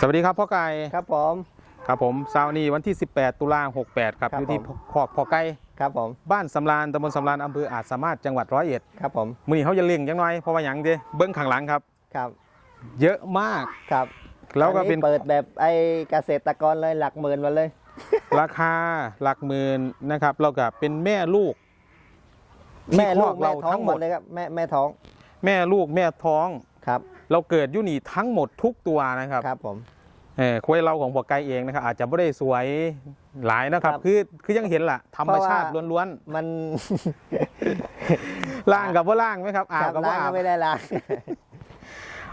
สวัสดีครับพ่อไก่ครับผมครับผมเช้านี้วันที่ 18 ตุลา68 ครับ ครับอยู่ที่ผมคอกพ่อไก่ครับผมบ้านสำรานตำบลสำรานอำเภออาจสามารถจังหวัดร้อยเอ็ดครับผมมือนี้เขาจะเลี้ยงยังน้อยเพราะว่าหยังเด้เบิ้งข้างหลังครับ ครับเยอะมากครับแล้วก็อัเป็นเปิดแบบไอเกษตรกรเลยหลักหมื่นมาเลย ราคาหลักหมื่นนะครับแล้วก็เป็นแม่ลูกแม่ลูกที่คอกแม่เราท้อทั้งงหหมมด ดเลยครับแม่แม่ท้องแม่ลูกแม่ท้อง ครับ เราเกิดอยุนี่ทั้งหมดทุกตัวนะครับครับผมเออควายเราของพ่อไก่เองนะครับอาจจะไม่ได้สวยหลายนะครับครับคือคือยังเห็นล่ะธรรมชาติเพราะว่าล้วนมันๆล่างกับว่าล่างไหมครับอาครับบกับล้าว่างอาก็บไม่ได้ล้าง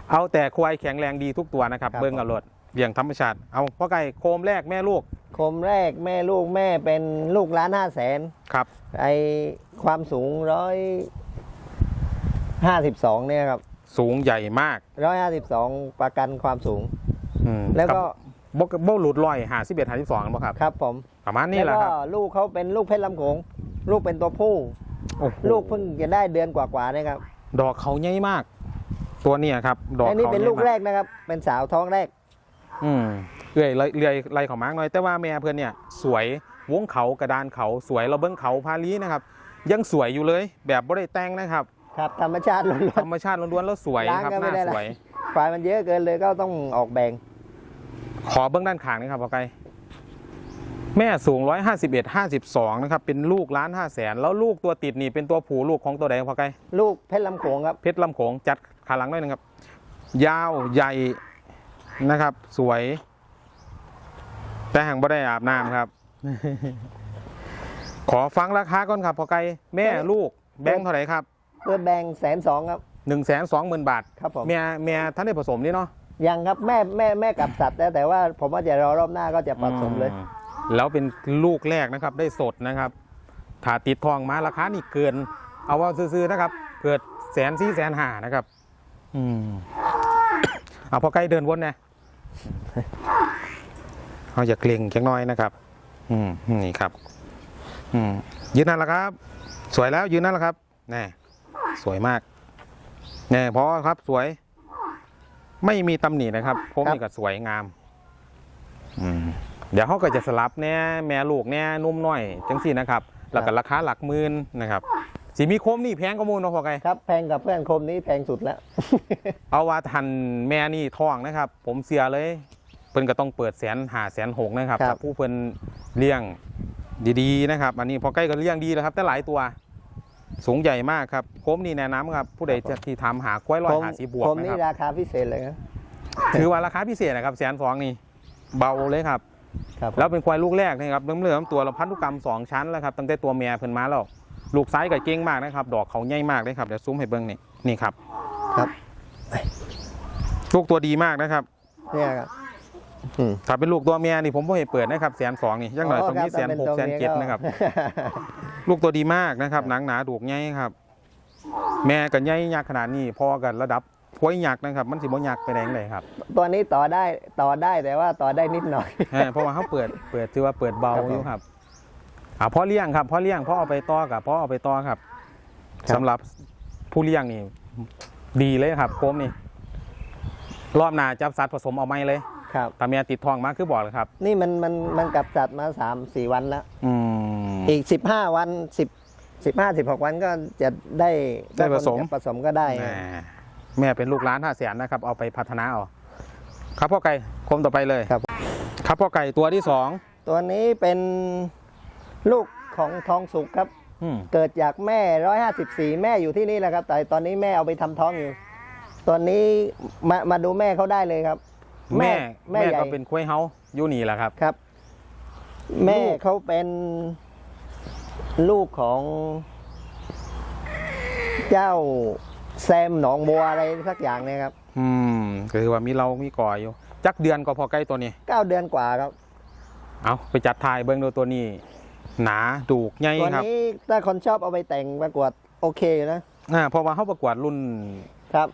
เอาแต่ควายแข็งแรงดีทุกตัวนะครับครับ เบิ้งกับรถเบี่ยงธรรมชาติเอาพ่อไก่โคมแรกแม่ลูก โคมแรกแม่ลูกแม่เป็นลูกล้านห้าแสนครับไอความสูงร้อยห้าสิบสองเนี่ยครับ สูงใหญ่มากร้อยห้าสิบสองประกันความสูง อืมแล้วก็บกบกหลุดลอยหาสิบเอ็ดหาสิบสองป่ะครับ ครับผมประมาณนี้แล้วแหละก็ครับลูกเขาเป็นลูกเพชรลำโขงลูกเป็นตัวผู้ โอ้โหลูกเพิ่งจะได้เดือนกว่าๆนะครับดอกเขาใหญ่มาก ตัวเนี้ครับ ดอกอันนี้เขาเป็นใหญ่ลูกมาแรกนะครับ เป็นสาวท้องแรก อืมเอื่อยเลื่อยไรของมากหน่อย แต่ว่าแม่เพื่อนเนี่ย สวยวงเขากระดานเขาสวยเราเบิ้งเขาพาลีนะครับ ยังสวยอยู่เลย แบบบ่ได้แต่งนะครับ ครับธรรมชาติล้วน ธรรมชาติล้วนๆแล้วสวยล้างครับก็หไม่น้าได้สวยๆฝ่ายมันเยอะเกินเลยก็ต้องออกแบ่งขอเบื้องด้านข้างนะครับพ่อไก่แม่สูง 151 52 นะครับ เป็นลูกล้านห้าแสนแล้วลูกตัวติดนี่เป็นตัวผูลูกของตัวใดพ่อไก่ลูกเพชรลำโขงครับ เพชรลำโขงจัดขาหลังหน่อยหนึงครับ ยาวใหญ่นะครับ สวย แต่หางบ่ได้อาบน้ำครับ ขอฟังราคาก่อนครับพ่อไก่แม่ลูกแบงค์เท่าไหร่ครับ เพื่อแบ่งแสนสองครับ1 2 0 0 0 0บาทครับผมแม่แม่ท่านได้ผสมนี่เนาะยังครับแม่แม่แม่กลับสัตว์แล้วแต่ว่าผมว่าจะรอรอบหน้าก็จะผสมเลย อืแล้วเป็นลูกแรกนะครับ ได้สดนะครับถ้าติดทองมาราคานี่เกิน เอาว่าซื้อๆนะครับ เกิดแสนสี่แสนห้านะครับ อืมเอาพอใกล้เดินวนนะเอาอย่าเกรงจังน้อยนะครับ อืมนี่ครับ อืมยืนนั่นแหละครับ สวยแล้วยืนนั่นแหละครับแน่ สวยมากแน่พอครับสวย ไม่มีตำหนินะครับผมครับนี่ก็สวยงามอืมเดี๋ยวเขาก็จะสลับแน่แม่ลูกแน่นุ่มน้อยจังสี่นะครับแล้วก็ราคาหลักหมื่นนะครับสีมีโคมนี่แพงก็มูลเนาะพอไงครับแพงกับเพื่อนคมนี้แพงสุดแล้ว เอาว่าทันแม่นี่ท้องนะครับ ผมเสียเลย เพิ่นก็ต้องเปิดแสนหาแสนหกนะครับครับถ้าผู้เพิ่นเลี้ยงดีๆนะครับ อันนี้พอใกล้ก็เลี้ยงดีแล้วครับ แต่หลายตัว สูงใหญ่มากครับโคมนี่แนะนำครับ ผู้ใดจะที่ทำหากล้วยลอยหาสีบวกคมนะนี้ครับราคาพิเศษเลยครับถือว่าราคาพิเศษนะครับแสนสองนี่เบาเลยครับ ครับแล้วเป็นควายลูกแรกนะครับเริ่มเริ่มตัวเราพันธุกรรม2ชั้นแล้วครับตั้งแต่ตัวเมียเพิ่นมาแล้วลูกไซส์ก็เก่งมากนะครับ ดอกเขาใหญ่มากเลยครับเดี๋ยวซูมให้เบิ้งนี่นี่ครับครับลูกตัวดีมากนะครับเนี่ยครับอืม ถ้าเป็นลูกตัวเมียนี่ผมบ่ให้เปิดนะครับแสนสองนี่ยังหน่อยตรงนี้คแสบนถ้าหกป็แสนตัวมียเจ็ดนะครับ ลูกตัวดีมากนะครับหนังหนาดูกใหญ่ครับ แม่กันใหญ่ยักษ์ขนาดนี้พอกันระดับควายยักษ์นะครับ มันสิบ่ยักษ์ไปแดงเลยครับ ตัวนี้ต่อได้ต่อได้แต่ว่าต่อได้นิดหน่อยเออเพราะว่าเขาเปิดเปิดถือว่าเปิดเบาครับผมอยู่ครับอ่าพ่อเลี้ยงครับพ่อเลี้ยงพ่อเอาไปต่อกับพ่อเอาไปต่อครับครับสำหรับผู้เลี้ยงนี่ดีเลยครับโคมนี่รอบหน้าจับสัตว์ผสมเอาไม่เลย ครับแต่เมียติดทองมาคือบอกเลยครับ นี่มันมันมันกลับสัตว์มาสามสี่วันแล้ว อืม อีกสิบห้าวันสิบสิบห้าสิบหกวันก็จะได้ได้ผสมจะผสมก็ได้แหมแม่เป็นลูกร้านห้าแสนนะครับ เอาไปพัฒนาเอาครับพ่อไก่โคมต่อไปเลยครับ ครับพ่อไก่ตัวที่สองตัวนี้เป็นลูกของทองสุกครับ อืมเกิดจากแม่ร้อยห้าสิบสี่แม่อยู่ที่นี่แหละครับ แต่ตอนนี้แม่เอาไปทำท้องอยู่ ตอนนี้มามาดูแม่เขาได้เลยครับ แม่แม่แม่ใหญ่ ก็เป็นคุ้ยเฮาอยู่นี่แหละครับ ครับ แม่ลูกเขาเป็น ลูกของเจ้าแซมหนองบัวอะไรสักอย่างเนี่ยครับ อืมก็คือว่ามีเรามีก่ออยู่ จักเดือนก็พอใกล้ตัวนี้ เก้าเดือนกว่าครับ เอาไปจัดทายเบิ้งดูตัวนี้ หนาดูกใหญ่ตัวครับนี้ถ้าคนชอบเอาไปแต่งประกวดโอเคอยู่นะอ่าเพราะว่าเขาประกวดรุ่น ครับ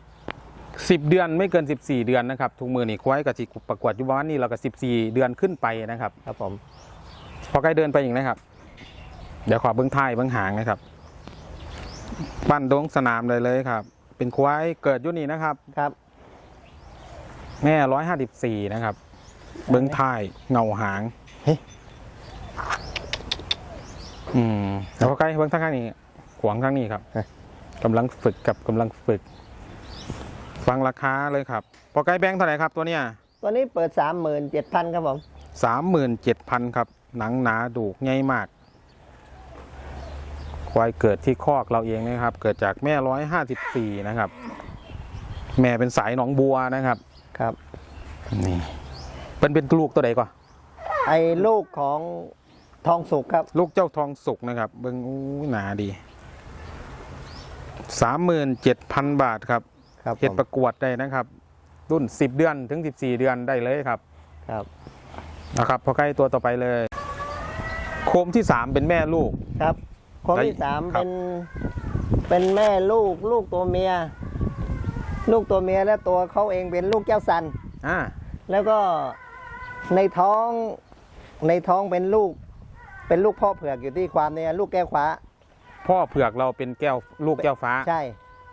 10 เดือนไม่เกิน 14 เดือนนะครับทุกมือนี่ควายกับที่ประกวดอยู่ประมาณนี้เราก็14 เดือนขึ้นไปนะครับ ครับผม พอใกล้เดินไปอีกนะครับ เดี๋ยวขอเบิ้งท้ายเบิ้งหางนะครับ ปั้นดงสนามเลยเลยครับ เป็นควายเกิดอยู่นี่นะครับครับ แม่ร้อยห้าสิบสี่นะครับ เบิ้งท้ายเงาหางเฮ้ยอืมแล้วพอใกล้เบิ้งทางข้างนี้ ขวางข้างนี้ครับกำลังฝึกกับกำลังฝึก ฟังราคาเลยครับ พอใกล้แบงค์เท่าไหร่ครับตัวเนี้ยตัวนี้เปิดสามหมื่นเจ็ดพันครับผมสามหมื่นเจ็ดพันครับ หนังหนาดูกง่ายมาก ควายเกิดที่คอกเราเองนะครับ เกิดจากแม่ร้อยห้าสิบสี่นะครับ แม่เป็นสายหนองบัวนะครับครับ นี่เป็นเป็นลูกตัวใดก่อนไอ้ลูกของทองสุกครับ ลูกเจ้าทองสุกนะครับ เบิ้งอู้หนาดีสามหมื่นเจ็ดพันบาทครับครับผเห็ดมประกวดได้นะครับ รุ่นสิบเดือนถึงสิบสี่เดือนได้เลยครับ ครับนะครับพอใกล้ตัวต่อไปเลย โคมที่สามเป็นแม่ลูกครับ คนที่ได้สามครับ เป็นเป็นแม่ลูกลูกตัวเมีย ลูกตัวเมียและตัวเขาเองเป็นลูกเจ้าสัน อ่าแล้วก็ในท้องในท้องเป็นลูก เป็นลูกพ่อเผือกอยู่ที่ความเนี่ยลูกแก้วฟ้าพ่อเผือกเราเป็นแก้วลูกแก้วฟ้าใช่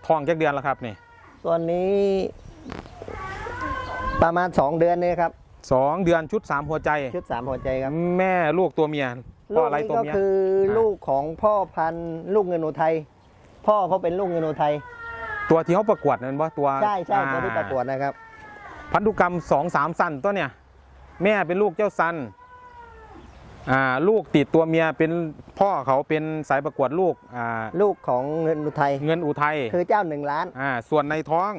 ทองจักเดือนแล้วครับนี่ตัวนี้ ประมาณสองเดือนเนี่ยครับ สองเดือนชุดสามหัวใจ ชุดสามหัวใจครับ แม่ลูกตัวเมียพ่ ลูอกอะไรนี้ตัวก็เมียคือลูกของพ่อพันธุ์ลูกเงินอุทัยพ่อเขาเป็นลูกเงินอุทัยตัวที่เขาประกวดนั่นว่าตัวใช่ใช่อ่าตัวที่ประกวดนะครับ พันธุกรรมสองสามสันตัวเนี่ย แม่เป็นลูกเจ้าสันอ่าลูกติดตัวเมียเป็นพ่อเขาเป็นสายประกวดลูกอ่าลูกของเงินอุทัยเงินอุทัยคือเจ้าหนึ่งล้านอ่าส่วนในท้อง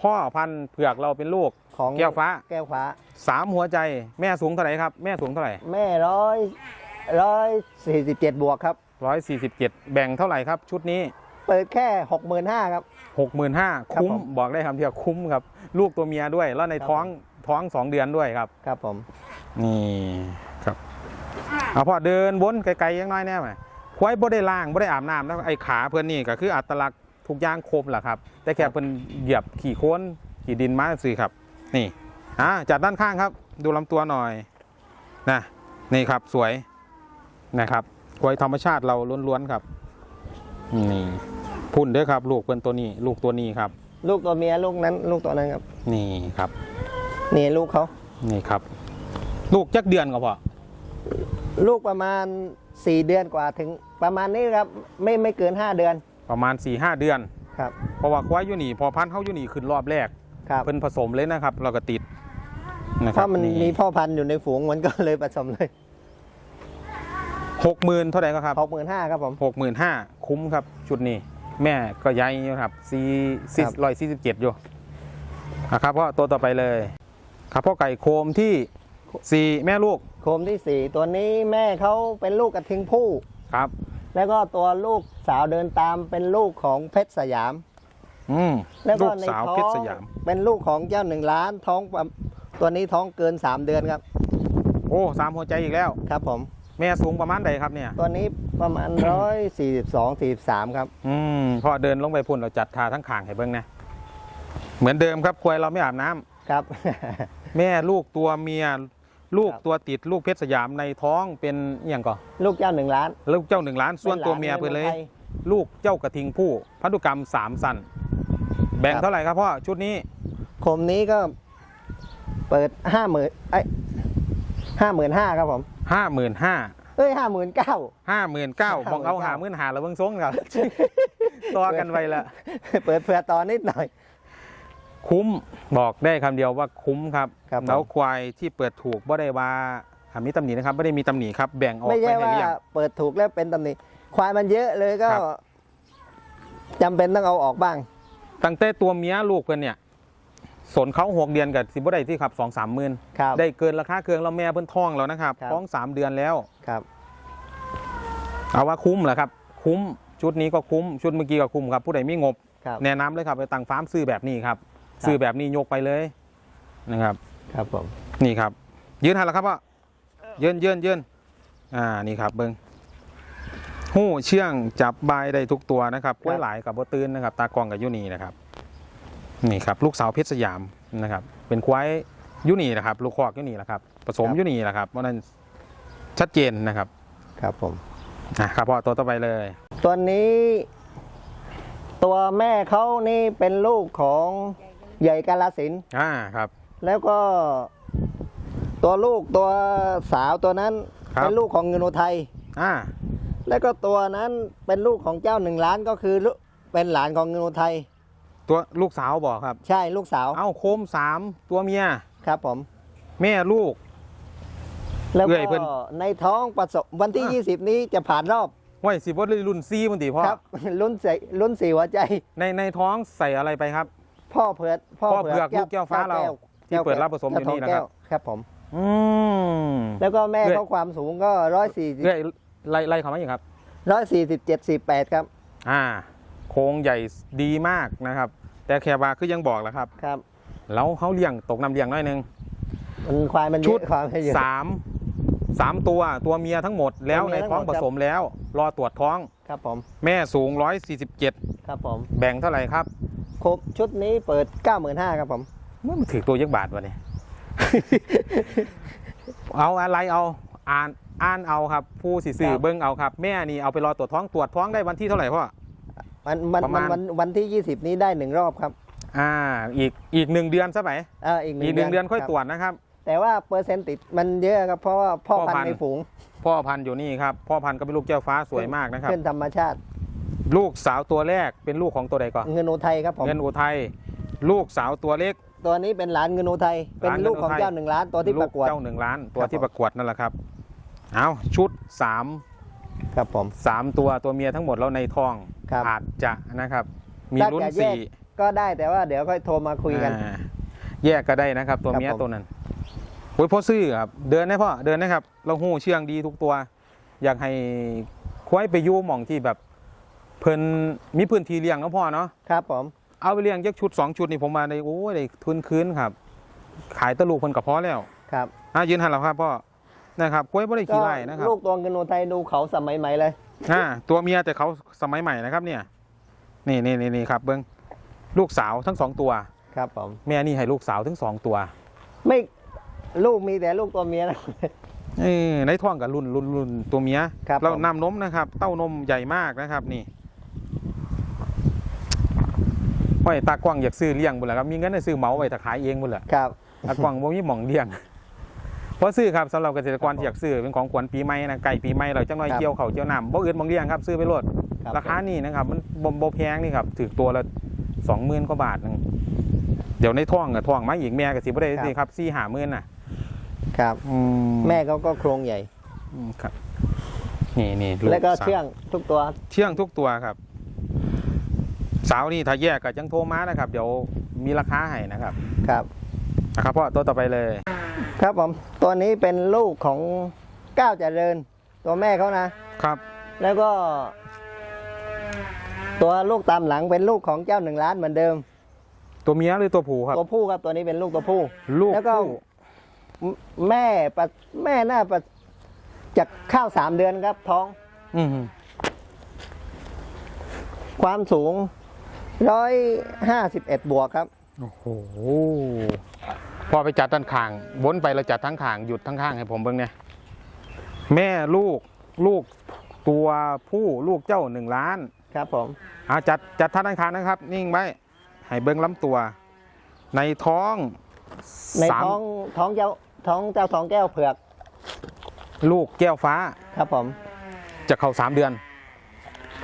พ่อพันธุ์เผือกเราเป็นลูกของแก้วฟ้า แก้วฟ้าสามหัวใจ แม่สูงเท่าไหร่ครับ แม่สูงเท่าไหร่ แม่ร้อย ร้อยสี่สิบเจ็ดบวกครับร้อยสี่สิบเจ็ดแบ่งเท่าไหร่ครับ ชุดนี้ เปิดแค่หกหมื่นห้าครับหกหมื่นห้าครับคุ้มผม บอกได้คำเดียวคุ้มครับ ลูกตัวเมียด้วย แล้วในครับท้องท้องสองเดือนด้วยครับ ครับผม นี่ครับเอาพอเดินวนไกลๆยังน้อยแน่ไหมควายบ่ได้ล่างบ่ได้อาบน้ำแล้วไอ้ขาเพื่อนนี่ก็คืออัตลักษณ์ทุกอย่างครบแหละครับ แต่แค่เพิ่นเหยียบขี่โค้นขี่ดินมาสิครับ นี่อ่าจัดด้านข้างครับ ดูลำตัวหน่อยนะนี่ครับสวย นะครับควายธรรมชาติเราล้วนๆครับนี่พุ่นเด้อครับ ลูกเพิ่นตัวนี้ ลูกตัวนี้ครับ ลูกตัวเมียลูกนั้น ลูกตัวนั้นครับ นี่ครับ นี่ลูกเขานี่ครับ ลูกจักเดือนก็พอลูกประมาณสี่เดือนกว่าถึงประมาณนี้ครับ ไม่ไม่เกินห้าเดือน ประมาณ4ี่หเดือนครับเพราะว่าควายอยู่นี่พอพันธุ์เขาอยู่นี่ขึ้นรอบแรกครับเพิ่นผสมเลยนะครับ เราก็ติดนะคเพรับราะมันมีพ่อพันธุ์อยู่ในฝูงมันก็เลยผสมเลย หกหมื่นเท่าไหร่ก็ครับหกหมื่นห้าครับผมหกหมื่นห้าคุ้มครับชุดนี้ แม่ก็ใหญ่อยู่ครับสี่สี่ครับร้อยสี่สิบเจ็ดอยู่นะครับพ่อตัวต่อไปเลย ครับพ่อไก่โคมที่สี่แม่ลูกโคมที่สี่ตัวนี้แม่เขาเป็นลูกกระทิงผู้ครับ แล้วก็ตัวลูกสาวเดินตามเป็นลูกของเพชรสยาม อืมแล้วลูก็กในสาวท้อเพชงรสยามเป็นลูกของเจ้าหนึ่งล้านท้องประตัวนี้ท้องเกิน3เดือนครับ โอ้สามหัวใจอีกแล้วครับผม แม่สูงประมาณใดครับเนี่ย ตัวนี้ประมาณร้อยสี่สิบสองสี่สิบสามครับ อืมพอเดินลงไปพุ่นเราจัดทาทั้งขางให้เบิ้งนะเหมือนเดิมครับควายเราไม่อาบน้ำครับ แม่ลูกตัวเมีย ลูกครับ ตัวติดลูกเพชรสยามในท้องเป็นอหย่างก่อนลูกเจ้าหนึ่งล้านลูกเจ้าหนึ่งล้านส่วนตัวเมียเพื่อนเลย ลูกเจ้ากระทิงผู้พันธุกรรมสามสันแบ่งครับเท่าไหร่ครับพ่อชุดนี้คมนี้ก็เปิดห้าหมื่นไอ้ห้าหมื่นห้าครับผมห้าหมื่นห้า เอ้ยห้าหมื่นเก้าห้าหมื่นเก้าบอกเอาหา59,000หมื่นหาแล้วเบิ้งซงครับต่อกันไว้ละเปิดเผื่อต่อนิดหน่อย คุ้มบอกได้คำเดียวว่าคุ้มครับครับผมแล้วควายที่เปิดถูกบ่ได้ว่าอ่ามีตำหนินะครับไม่ได้มีตำหนิครับแบ่งออกไม่ไปใช่ให้ว่าเลี้ยงเปิดถูกแล้วเป็นตำหนิควายมันเยอะเลยก็ครับจำเป็นต้องเอาออกบ้างตั้งแต่ตัวเมียลูกเพื่อนเนี่ย สนเขาหกเดือนกับสิบ่ได้ที่ครับสองสามหมื่นครับได้เกินราคาเกินแล้วแม่เพิ่นท้องแล้วนะครับครับ ท้องสามเดือนแล้ว ครับเอาว่าคุ้มเหรอครับ คุ้มชุดนี้ก็คุ้มชุดเมื่อกี้ก็คุ้มครับ ผู้ใดมีงบ ครับ แนะนำเลยครับไปตั้งฟาร์มซื้อแบบนี้ครับ ครับ ซื้อแบบนี้ยกไปเลยนะครับ ครับผม นี่ครับ ยืนหันแล้วครับว่ายืนยืนยืนอ่านี่ครับเบิ้งหู้เชื่องจับบายได้ทุกตัวนะครับกล้วยหลายกับบัตื่นนะครับ ตากล้องกับยุนีนะครับ นี่ครับลูกสาวเพชรสยามนะครับเป็นควายยุนีนะครับ ลูกคอกยุนีนะครับผสมยุนีนะครับเพราะนั้นชัดเจนนะครับ ครับผมอะครับพ่อตัวต่อไปเลย ตัวนี้ ตัวแม่เขานี่เป็นลูกของใหญ่กาลสินธุ์อ่าครับ แล้วก็ ตัวลูกตัวสาวตัวนั้นครับเป็นลูกของเงินอุทัยอ่าแล้วก็ตัวนั้นเป็นลูกของเจ้าหนึ่งล้านก็คือลูกเป็นหลานของเงินอุทัย ตัวลูกสาวบอกครับ ใช่ลูกสาวเอ้าโคมสามตัวเมีย ครับผม แม่ลูก แล้วเอื้ก็อยเพิ่นในท้องประสบวันที่ อะ 20 นี้จะผ่านรอบไว้สิบวัดรุ่นซีมันตีพ่อครับ ลุ้นใส่ลุ้นสี่หัวใจ ในในท้องใส่อะไรไปครับ พ่อเผือกพ่อเผือกลูกแก้วฟ้าเราที่เปิดรับผสมอยู่นี่นะครับ ครับผม อืม แล้วก็แม่เอื้อย เขาความสูงก็ร้อยสี่เรื่อยไล่ไล่เขามาอย่างครับ ร้อยสี่สิบเจ็ดสี่แปดครับ อ่า โครงใหญ่ดีมากนะครับ แต่แคบาคือยังบอกแหล้วครับ ครับ แล้วเขาเลี้ยงตกน้ำเลี้ยงหน้อยหนึง มันควายมันเยชุด อะควายมันเยอะ สามสามตัวตัวเมียทั้งหมดแล้วตัวเมีในยทั้งท้องหมดผครับสมแล้ว รอตรวจท้องครับผม แม่สูง 147 ครับผมแบ่งเท่าไหร่ครับครบชุดนี้เปิด 95,000ครับผมมันถือตัวยักบาทวะเนี่ย เอาอะไรเอาอ่านอ่านเอาครับ ผู้สิสื่อครับ เบิ้งเอาครับ แม่นี่เอาไปรอตรวจท้องตรวจท้องได้วันที่เท่าไหร่พ่อ มันมันประมัมาณนวันวันที่ 20 นี้ได้หนึ่งรอบครับอ่าอีกอีกหนึ่งเดือนซะไหมเอ่าอีกหนึ่อีงกหนึ่งเดือนค่อยรับตรวจนะครับ แต่ว่าเปอร์เซ็นต์ติดมันเยอะครับเพราะว่าพ่อพ่อพัพันนธุ์ ธุ์ในฝูงพ่อพันธุ์อยู่นี่ครับพ่อพันธุ์ก็เป็นลูกแก้วฟ้าสวยมากนะครับ ขึ้นธรรมชาติลูกสาวตัวแรกเป็นลูกของตัวใดก่อนเงินอุทัยครับผมเงินอุทัยลูกสาวตัวเล็ก ตัวนี้เป็นหลานเงินอุทัยเป็นหลานเงินลูกของอุทัยเจ้าหนึ่งล้านตัวที่ประกวด ลูเจ้าหนึ่งล้านตัวครับที่ผม ประกวดนั่นแหละครับ เอาชุดสาม ครับผม สามตัวตัวเมียทั้งหมดแล้วในท้องครับ อาจจะนะครับ มีถ้าลุ้นจะแยกสี่ก็ได้แต่ว่าเดี๋ยวค่อยโทรมาคุยกัน อ่าแยกก็ได้นะครับ ตัวครับเมียผม ตัวนั้นโอ้ยพ่อซื้อครับ เดินได้พ่อเดินนะครับเราหูเชื่องดีทุกตัว อยากให้ควายไปอยู่หม่องที่แบบ เพิ่นมีพื้นที่เลี้ยงเนาะพ่อเนาะ ครับผม เอาไปเลี้ยงยักชุดสองชุดนี่ผมมาได้โอ้ยได้ทุนคืนครับ ขายตะลูกเพิ่นกับพอแล้วครับ อะยืนหันแล้วครับพ่อ นะครับควายไม่ได้ขี้ไล่นะครับลูกตัวเงินอุทัยดูเขาสมัยใหม่เลยอ่าตัวเมียแต่เขาสมัยใหม่นะครับ เนี่ย นี่นี่นี่นี่ครับ เบิ้งลูกสาวทั้งสองตัวครับผมแม่นี่ให้ลูกสาวทั้งสองตัว ไม่ลูกมีแต่ลูกตัวเมียนะเอ้ยในท้องกับรุ่นรุ่นรุ่นตัวเมียครับแล้วผมนำนมนะครับ เต้านมใหญ่มากนะครับนี่ห้อยตากว้างอยากซื้อเลี้ยงบุญแหละครับมีเงินให้ซื้อเหมาไว้ถ้าขายเองบุญแหละครับตากว้างบ่มีหม่องเลี้ยงเพราะซื้อครับสำหรับเกษตรกรที่อยากซื้อเป็นของขวัญปีใหม่นะไก่ปีใหม่เราจังน้อยครับเกี่ยวเขาวเกี่ยวน้ำบ่อื่นบ่เลี้ยงครับซื้อไปโลดครับราคานี่นะครับ มันบ่บ่แพงนี่ครับถือตัวละสองหมื่นกว่าบาทหนึงเดี๋ยวในท้องกับท้องมาอีกแม่ก็สิบ่ได้สิครับสี่ห้าหมื่นน่ะครับ อืมแม่เขาก็โครงใหญ่ อืมครับ นี่นี่แล้วก็สาวเชื่องทุกตัว เชื่องทุกตัวครับ สาวนี่ถ้าแยกก็จังโทรมานะครับ เดี๋ยวมีราคาให้นะครับครับ นะครับพ่อตัวต่อไปเลย ครับผมตัวนี้เป็นลูกของก้าวเจริญ ตัวแม่เขานะครับ แล้วก็ ตัวลูกตามหลังเป็นลูกของเจ้าหนึ่งล้านเหมือนเดิม ตัวเมียหรือตัวผู้ครับ ตัวผู้ครับตัวนี้เป็นลูกตัวผู้ลูกแล้วก็ผู้มแม่ปะแม่น่าปะจะเข้าวสามเดือนครับ ท้อง อืมความสูงร้อยห้าสิบเอ็ดบวกครับ โอ้โห พอไปจัดด้านข้างบนไปเราจัดทั้งข้างหยุดทั้งข้างให้ผมเบิ่งเนี่ยแม่ลูกลูกตัวผู้ลูกเจ้าหนึ่งล้านครับผมอาจัดจัดท่าด้านข้างนะครับ นิ่งไว้ให้เบิ่งลำตัว ในท้องในสามท้องท้องเจ้าท้องเจ้าท้องแก้วเผือก ลูกแก้วฟ้าครับผม จะเข้าสามเดือน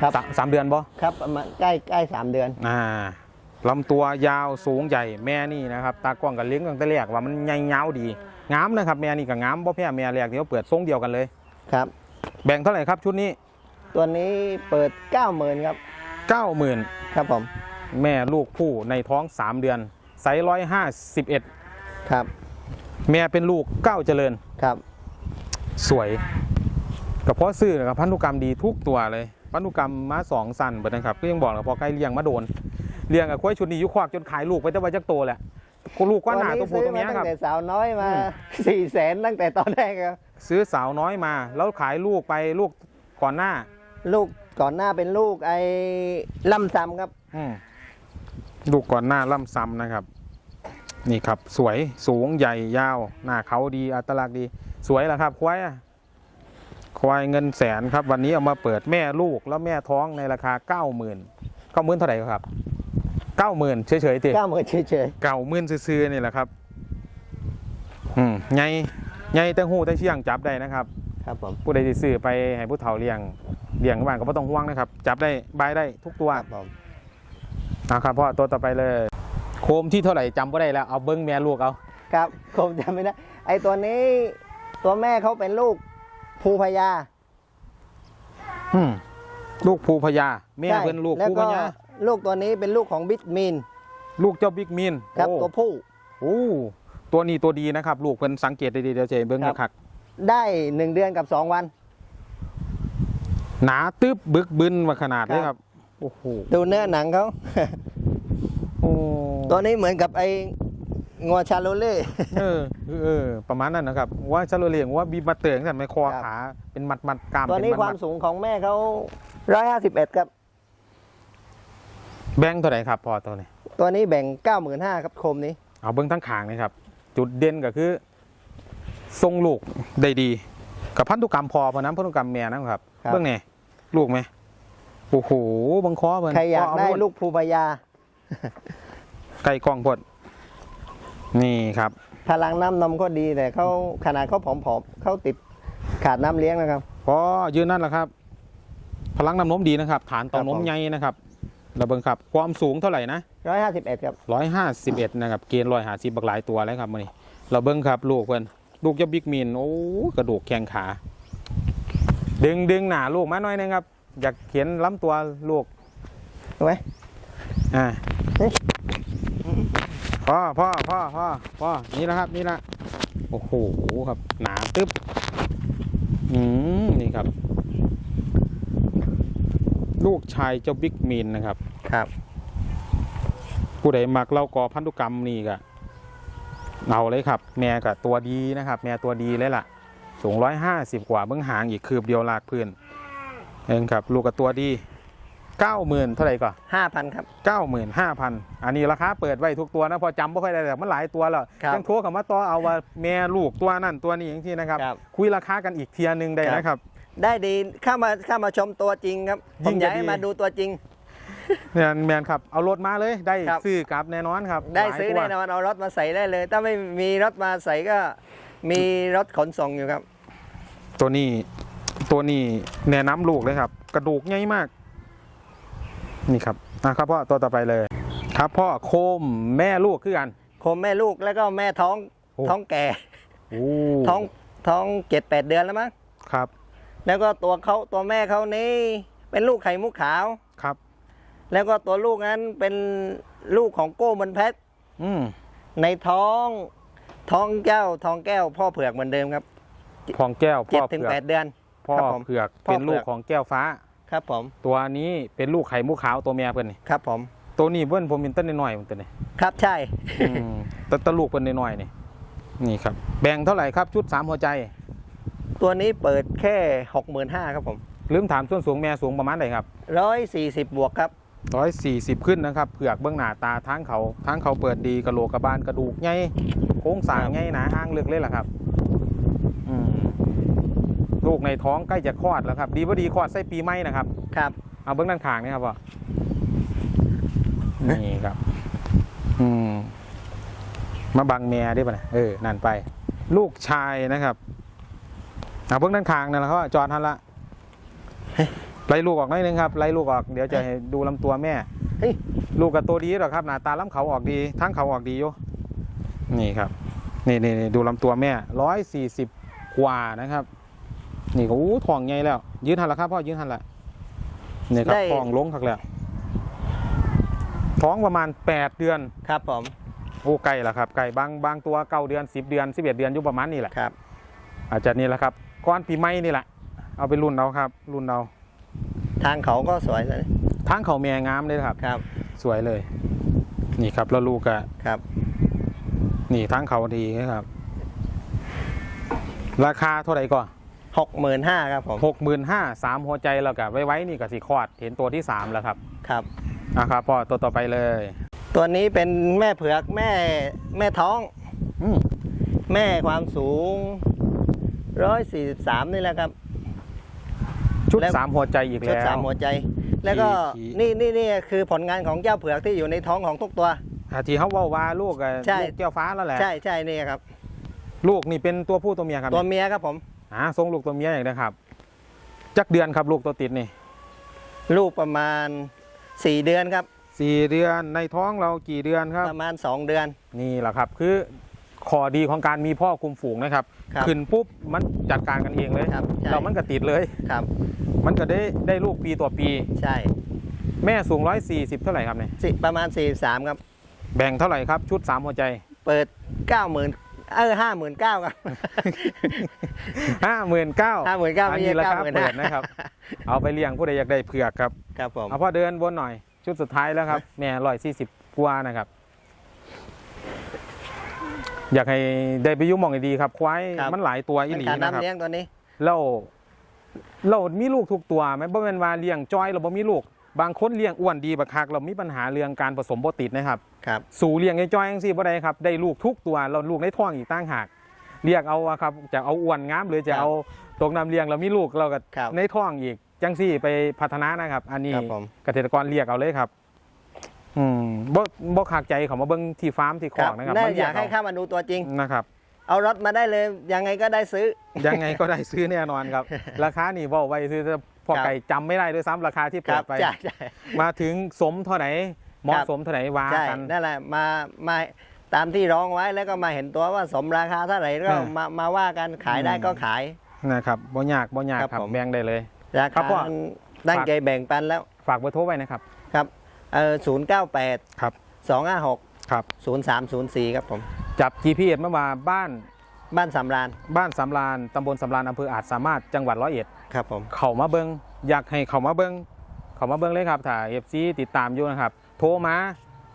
ครับสามสามเดือนบ่ครับประมาณใกล้ใกล้สามเดือนอ่า ลำตัวยาวสูงใหญ่แม่นี่นะครับตากล้องกับเลี้ยงตั้งแต่แรกว่ามันใหญ่ยาวดีงามนะครับแม่นี่กับงามบ่แพ้แม่แรกที่เขาเปิดทรงเดียวกันเลย ครับ แบ่งเท่าไหร่ครับชุดนี้ ตัวนี้เปิดเก้าหมื่นครับเก้าหมื่นครับผม แม่ลูกผู้ในท้องสามเดือนไซส์ร้อยห้าสิบเอ็ดครับ แม่เป็นลูกเก้าเจริญ ครับ สวยกับพ่อซื้อนะครับพันธุกรรมดีทุกตัวเลย พันธุกรรมมาสองสันเบิดนะครับก็ยังบอกนะพอใกล้เลี้ยงมาโดน เลี้ยงกับควายชุดนี้อยุควักจนขายลูกไปแต่ว่าจักโตแหละลูกกว่าหนาตัวผู้ตัวเมียซื้อครับตั้งแต่สาวน้อยมาอืมสี่แสนตั้งแต่ตอนแรกครับซื้อสาวน้อยมา แล้วขายลูกไปลูกก่อนหน้า ลูกก่อนหน้าเป็นลูกไอ้ล่ำซำครับอืมลูกก่อนหน้าล่ำซ้ำนะครับ นี่ครับ สวยสูงใหญ่ยาว หน้าเขาดีอัตลักษณ์ดี สวยแล้วครับ ควายอะควายเงินแสนครับ วันนี้เอามาเปิดแม่ลูกแล้วแม่ท้องในราคาเก้าหมื่นเก้าหมื่นเท่าไหร่ครับ เก้าหมื่นเฉยๆติเก้าหมื่นเฉยเก่าหมื่นซื้อๆนี่แหละครับ อืมไงไงแต่หูแต่เชี่ยงจับได้นะครับ ๆครับผมผู้ใดที่ซื้อไปให้ผู้เฒ่าเลี้ยงเลี้ยงบ้านก็ไม่ต้องห่วงนะครับ จับได้บายได้ทุกตัวครับผมนะครับพ่อตัวต่อไปเลย โคมที่เท่าไหร่จำก็ได้แล้วเอาเบิ้งแม่ลูกเอาครับผมจำไม่ได้ไอตัวนี้ตัวแม่เขาเป็นลูกภูพญา อืมลูกภูพญาแม่ใช่เพิ่นลูกแล้วภูพก็ญาลูก ตัวนี้เป็นลูกของบิ๊กมีนลูกเจ้าบิ๊กมินครับโอ้ตัวผู้โอ้ตัวนี้ตัวดีนะครับ ลูกเพิ่นสังเกตดีๆเดี๋ยวจะเห็นเบิ้งครับคักได้หนึ่งเดือนกับสองวันๆหนาตึบบึกบึนว่าขนาดเลยครับโอ้โหดูเนื้อหนังเขาโอ้ตัวนี้เหมือนกับไอ้งัวชาโลเล่ เออ เออ ประมาณนั้นนะครับ ว่าชะโลเลียงว่าบีมาเตืองกันไหมคอครับขา เป็นมัดมัดๆกล้ามตัวนี้เป็นความัมดสูงของแม่เขาร้อยห้าสิบเอ็ดครับๆ แบงค์เท่าไหร่ครับพอตัวนี้ตัวนี้แบ่งเก้าหมื่นห้าครับโคมนี้ เอาเบิ้งทั้งขางนี่ครับ จุดเด่นก็คือทรงลูกได้ดี กับพันธุกรรมพอเพราะนั้นพันธุกรรมแม่นะครับครับ เบื้องไงลูกไหมโอ้โหบังคอเพิ่นใครอยากพ่เได้ลูกภูพญาไก่กล้องพดนี่ครับ พลังน้ำนมก็ดีแต่เขาขนาดเขาผอมๆเขาติดขาดน้ำเลี้ยงนะครับ พอยืนนั่นแหละครับ พลังน้ำนมดีนะครับ ฐานต่อมครับผมใหญ่นะครับ ระเบิงครับ ความสูงเท่าไหร่นะร้อยห้าสิบเอ็ดครับร้อยห้าสิบเอ็ดนะครับ เกณฑ์ร้อยหาสิบบักหลายตัวแล้วครับมันนี่เราเบิ้งครับ ลูกเพื่อนลูกจะบิ๊กมีนโอ้กระดูกแข้งขา ดึงดึงหนาลูกมาหน่อยนึงครับ อยากเขียนล้ำตัวลูกถูกไหมอ่าเฮ้ยพ่อพ่อพ่อพ่อพ่อนี่แหละครับนี่แหละโอ้โหครับ หนาตึ๊บอืมนี่ครับ ลูกชายเจ้าบิ๊กมีนนะครับ ครับ ผู้ใดมักเล่ากอพันธุกรรมนี่ก็เอาเลยครับ แม่กับตัวดีนะครับ แม่ตัวดีเลยล่ะ สูงร้อยห้าสิบกว่าเบื้องหางอีกคืบเดียวลากพื้นเองครับ ลูกกับตัวดีเก้าหมื่นเท่าไหร่ก่อนห้าพันครับเก้าหมื่นห้าพันอันนี้ราคาเปิดไว้ทุกตัวนะพอจำไม่ค่อยได้แต่มันหลายตัวแล้วครับยังโทรคำว่าต่อเอาว่าแม่ลูกตัวนั่นตัวนี้อย่างที่นะครับครับคุยราคากันอีกเทียหนึงได้ครับนะครับ ได้ดีเข้ามาเข้ามาชมตัวจริงครับผยิ่มงอยากจะให้ดี มาดูตัวจริง แมนแมนครับเอารถมาเลยได้ครับ ซื้อกลับแน่นอนครับได้หลายซื้อตัวแน่นอนเอารถมาใส่ได้เลย ถ้าไม่มีรถมาใส่ก็มีรถขนส่งอยู่ครับ ตัวนี้ตัวนี้แนะน้ำลูกเลยครับ กระดูกใหญ่มาก นี่ครับอะครับพ่อตัวต่อไปเลย ครับพ่อโคมแม่ลูกคือกัน โคมแม่ลูกแล้วก็แม่ท้องโอ้ ท้องแก่ โอ้ท้องท้องเจ็ดแปดเดือนแล้วมั้งครับ แล้วก็ตัวเขาตัวแม่เขานี่เป็นลูกไข่มุกขาว ครับ แล้วก็ตัวลูกนั้นเป็นลูกของโก้มันเพชรอืมในท้องท้องแก้วท้องแก้ว พ่อเผือกเหมือนเดิมครับพองแก้วเจ็พ่ดอถึงเผือแปกดเดือน พ่อครับผมเผือกพ่อเป็นลูกเผือกของแก้วฟ้า ครับผมตัวนี้เป็นลูกไข่มุกขาวตัวแม่เพิ่นนี่ครับผม ตัวนี้เพิ่นผมเป็นต้นน้อยๆมันตัวนี้ครับใช่ อืมแตตะลูกเพิ่นน้อยๆนี่นี่ครับ แบ่งเท่าไหร่ครับชุดสามหัวใจ ตัวนี้เปิดแค่หกหมื่นห้าครับผมลืมถามส่วนสูงแม่สูงประมาณไหนครับร้อยสี่สิบบวกครับร้อยสี่สิบขึ้นนะครับเผือกเบื้องหน้าตาทั้งเขาทั้งเขาเปิดดีกระโหลกกระบาลกระดูกใหญ่โค้งสร้างใหญ่หนาอ้างเลือกเลยล่ะครับอืมลูกในท้องใกล้จะคลอดแล้วครับ ดีว่าดีคลอดไส้ปีใหม่นะครับ ครับเอาเบื้องด้านข้างนี่ครับพ่อนี่ครับ อืมมาบังแม่ได้ป่ะเนี่ยเออนั่นไป ลูกชายนะครับ เอาเบื้องด้านข้างนั่นแหละครับจอดทันละไล่ลูกออกหน่อยนึงครับไล่ลูกออกเดี๋ยวจะให้ดูลำตัวแม่เฮ้ยลูกกับตัวดีหรอกครับหน้าตาล้ำเขาออกดีทั้งเขาออกดีอยู่นี่ครับนี่นี่นี่ดูลำตัวแม่ร้อยสี่สิบกว่านะครับ นี่ก็อู้ทองใหญ่แล้ว ยืนหันละครับพ่อยืนหันละนี่ครับได้ทองลงคักแล้วท้องประมาณแปดเดือนครับผมโอ้ไก่ละครับไก่บางบางตัวเก้าเดือนสิบเดือนสิบเอ็ดเดือนอยู่ประมาณนี้แหละครับ อาจจะนี่แหละครับ ก้อนปีใหม่นี่แหละ เอาไปรุ่นเอาครับ รุ่นเอาทางเขาก็สวยเลยทั้งเขาแม่งามเลยครับ ครับ สวยเลย นี่ครับแล้วลูกอะครับ นี่ทั้งเขาดีนะครับ ราคาเท่าไหร่ก่อนหกหมื่นห้าครับผมหกหมื่นห้าสามหัวใจแล้วกับไว้ไว้นี่กับสีคอด เห็นตัวที่สามแล้วครับ ครับอะครับพ่อตัวต่อไปเลย ตัวนี้เป็นแม่เผือกแม่แม่ท้อง อืมแม่ความสูง ร้อยสี่สิบสามนี่แหละครับ ชุดแล้ว สามหัวใจอีกชุดแล้ว สามหัวใจ แล้วก็ที่ นี่นี่นี่คือผลงานของเจ้าเผือกที่อยู่ในท้องของทุกตัว อ่าที่เขาเว่าว่าลูกอะใช่ ลูกแก้วฟ้าแล้วแหละใช่ใช่นี่ครับ ลูกนี่เป็นตัวผู้ตัวเมียครับตัวเมียครับผม อ่าทรงลูกตัวเมียอย่างนะครับ จักเดือนครับลูกตัวติดนี่ลูกประมาณ 4 เดือนครับ สี่เดือนในท้องเรากี่เดือนครับ ประมาณ 2 เดือน นี่แหละครับ คือ ข้อดีของการมีพ่อคุมฝูงนะครับ ครับขึ้นปุ๊บมันจัดการกันเองเลยครับใช่ เรามันก็ติดเลย ครับ มันก็ได้ได้ลูกปีต่อปี ใช่แม่สูงร้อยสี่สิบเท่าไหร่ครับเนี่ยสิประมาณ 43ครับ แบ่งเท่าไหร่ครับชุดสามหัวใจ เปิด 90,000เออ59,000ครับห้าหมื่นเก้า59,000อันไม่นี้ใช่ราคา95,000เปิดนะครับ เอาไปเลี้ยงผู้ใดอยากได้เผือกครับ ครับผม เอาพ่อเดินวนหน่อย ชุดสุดท้ายแล้วครับ แม่ร้อยสี่สิบกว่านะครับ อยากให้ได้ไปอยุ่หมองให้ดีครับ ควายครับ มันหลายตัวอีมันหลีขาดนะครับน้ำเลี้ยงตัวนี้เราเรามีลูกทุกตัวไหมบ่แม่นว่าเลี้ยงจ้อยเราบ่มีลูก บางคนเลี้ยงอ้วนดีบักคักเรามีปัญหาเรื่องการผสมบ่ติดนะครับ ครับ สู่เลี้ยงไอ้จ้อยจังซี่บ่ได้ครับ ได้ลูกทุกตัวเราลูกในท้องอีกต่างหากเรียกเอาอะครับจะเอาอ้วนงามหรือจะครับเอาตกน้ำเลี้ยงเรามีลูกเราก็ครับในท้องอีกจังซี่ไปพัฒนานะครับ อันนี้ครับผม เกษตรกรเรียกเอาเลยครับ อืมบ่บ่ขากใจเขามาเบิ่งที่ฟาร์มที่คอกนะครับน่ามันอเรียากให้เเข้ามาดูตัวจริง นะครับ เอารถมาได้เลยยังไงก็ได้ซื้อ ยังไงก็ได้ซื้อแน่นอนครับ ราคานี่บอกไว้ซื้อพอครับ ไก่จำไม่ได้ด้วยซ้ำราคาที่คเปิรัดบไป ใช่ใช่ มาถึงสมเท่าไหร่เหมาะสมเท่าไหร่ว่าใช่กัน นั่นแหละมามาตามที่ร้องไว้แล้วก็มาเห็นตัวว่าสมราคาเท่าไหร่ก็อ่ามามาว่ากันขายได้อืม ก็ขาย นะครับบ่ยากบ่ยากครับครับผม แบ่งได้เลย ราครับคาพ่อตั้งฝากใจแบ่งปันแล้ว ฝากเบอร์โทรไว้นะครับครับ เออศูนย์เก้าแปดครับสองห้าหกครับ ศูนย์สามศูนย์สี่ครับผม จับ GPS มาว่าบ้านบ้านสำรานบ้านสำรานตำบลสำรานอำเภออาจสามารถจังหวัดร้อยเอ็ด ครับผม เข้ามาเบิงอยากให้เข้ามาเบิงเข้ามาเบิงเลยครับถ้า FC ติดตามอยู่นะครับ โทรมา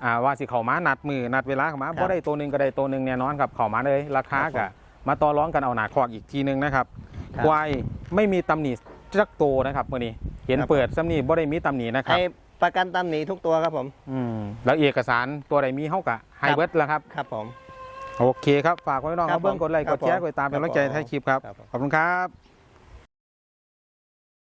อ่าว่าสิเข้ามานัดมือนัดเวลาเข้ามาบ่ได้ตัวหนึงก็ได้ตัวหนึงแน่นอนครับเข้ามาเลยราคาก็มาต่อร้องกันเอาหนาคอกอีกทีหนึงนะครับครับควายไม่มีตำหนิจักโตวนะครับมื้อนี้เห็นครับ เปิดซ้ำนี่บ่ได้มีตำหนินะครับให้ ประกันตำหนิทุกตัวครับผม อืมแล้วเอกสารตัวใดมีเฮากะไฮครับเบิร์ดแล้วครับ ครับผม โอเคครับ ฝากไว้น้องครัคบรับเบิ้งกดไลค์ครักบดแชร์ผมกดตามเป็นครับกำลังใจผมให้คลิปครับ ครับผม ขอบคุณครับ